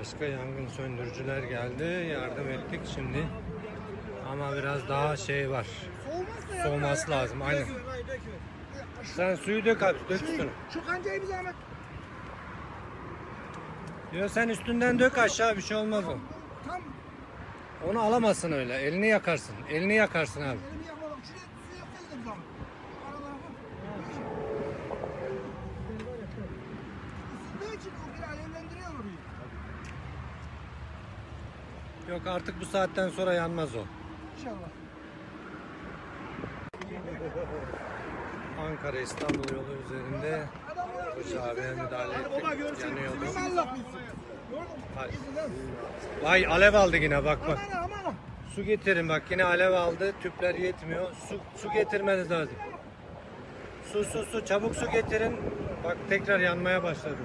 Başka yangın söndürücüler geldi. Yardım ettik şimdi. Ama biraz daha şey var. Soğuması lazım, aynen. Sen suyu dök abi. Dök Şu, üstüne. şu kancayı bir zahmet. Yo sen üstünden dök aşağı bir şey olmaz o. Onu alamazsın öyle. Elini yakarsın. Elini yakarsın abi. elimi yapalım. Şuraya su yapsaydı bir zahmet. Aralara bak. Isındığı için o bir alevlendiriyor orayı. Yok artık bu saatten sonra yanmaz o. İnşallah. Ankara İstanbul yolu üzerinde Koç abiye müdahale ettik. Yanıyordu. Vay alev aldı yine bak bak. Su getirin bak yine alev aldı. Tüpler yetmiyor. Su, su getirmeniz lazım. Su su su çabuk su getirin. Bak tekrar yanmaya başladı.